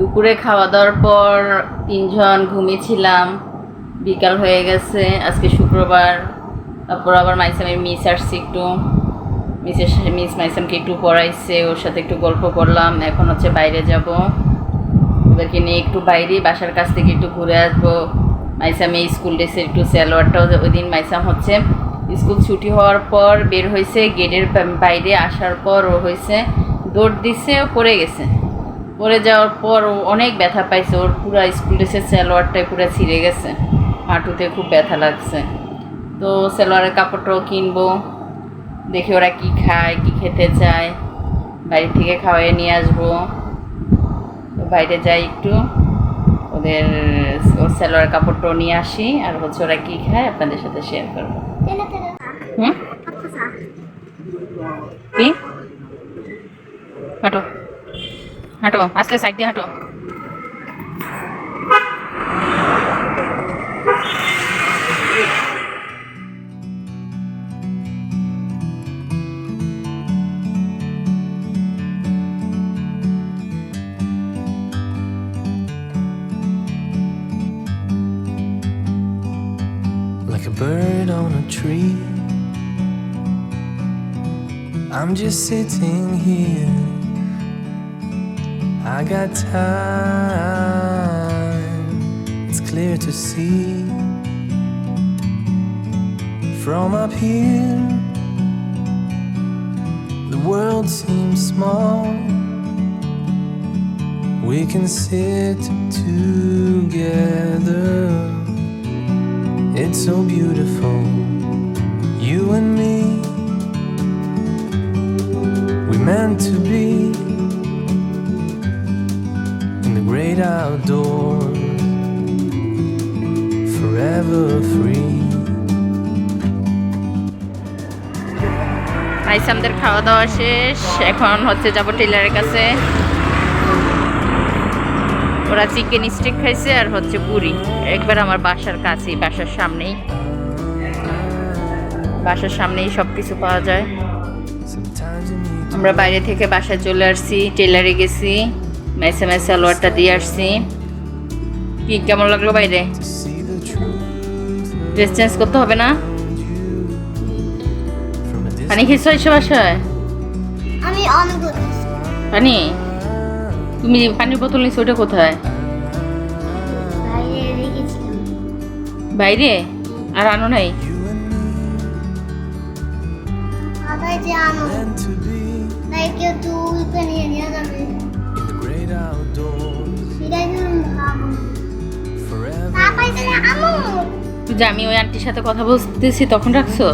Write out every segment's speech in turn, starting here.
দুপুরে খাওয়া দাওয়ার পর তিনজন ঘুমিয়েছিলাম। বিকাল হয়ে গেছে, আজকে শুক্রবার। তারপর আবার মাইসামের মিস আসছে একটু। মিসের মিস মাইসামকে একটু পড়াইছে, ওর সাথে একটু গল্প করলাম। এখন হচ্ছে বাইরে যাব। ওদেরকে নিয়ে একটু বাইরে, বাসার কাছ থেকে একটু ঘুরে আসব। মাইসামে স্কুল ড্রেসের একটু স্যালোয়ারটাও ওই দিন মাইসাম হচ্ছে। স্কুল ছুটি হওয়ার পর বের হয়েছে গেটের বাইরে আসার পর ও হয়েছে। দৌড় দিছে, পড়ে গেছে। পড়ে যাওয়ার পর ও অনেক ব্যথা পাইছে। ওর পুরো স্কুল ড্রেসের স্যালোয়ারটাই পুরো ছিঁড়ে গেছে। হাঁটুতে খুব ব্যথা লাগছে। তো সালোয়ারের কাপড়টাও কিনবো। দেখি ওরা কি খায় কি খেতে চায়। বাড়ি থেকে খাওয়াই নিয়ে আসব। তো বাইরে যাই একটু। ওদের ওর সালোয়ার কাপড়টাও নিয়ে আসি। আর হচ্ছে ওরা কি খায় আপনাদের সাথে শেয়ার করব। হুম? কি? হাঁটো। হাঁটো আস্তে সাইড দিয়ে হাঁটো like a bird on a tree. I'm just sitting here. I got time, it's clear to see. From up here, the world seems small. We can sit together. It's so beautiful, you and me. We meant to be great outdoors, forever free. আইসামদের খাওয়া দাওয়া শেষ। এখন হচ্ছে যাব টেলারের কাছে। ওরা chicken stick খাইছে আর হচ্ছে পুরি। একবার আমার বাসার কাছেই বাসার সামনেই। বাসার সামনেই সব কিছু পাওয়া যায়। আমরা বাইরে থেকে বাসায় চলে আসছি টেলারে গেছি। মেসে মেসে সালোয়ারটা দিয়ে আসছি। কি কেমন লাগল বাইরে? ড্রেস চেঞ্জ করতে হবে না? পানি. খেয়েছো এসে বাসায়? আমি পানি তুমি যে পানির বোতল নিচ্ছ ওটা কোথায়? বাইরে আর আনো নাই? আবার যে আনো। তাই কেউ তুলতে নিয়ে নিয়ে যাবে। যে আমি ওই আন্টির সাথে কথা বলতেছি তখন রাখছো?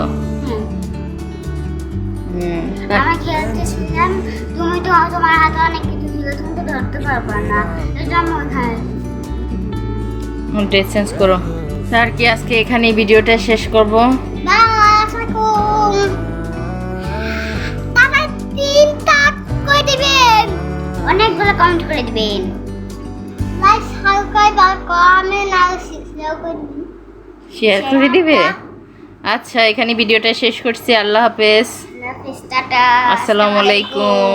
আমি খেলতেছিলাম তুমি তো তোমার হাতে অনেক কিছু ছিল তুমি তো ধরতে পারবে না। এটা আমার খায় ড্রেস চেঞ্জ করো। আর কি আজকে এখানে ভিডিওটা শেষ করব। বাই আসসালামাইকুম বাবা তিনটা করে দিবেন? অনেকগুলো কমেন্ট করে দিবেন। লাইক সাবস্ক্রাইব আর কমেন্ট আর শেয়ার করে দিবে? আচ্ছা এখানে ভিডিওটা শেষ করছি। আল্লাহ হাফেজ। আসসালামু আলাইকুম।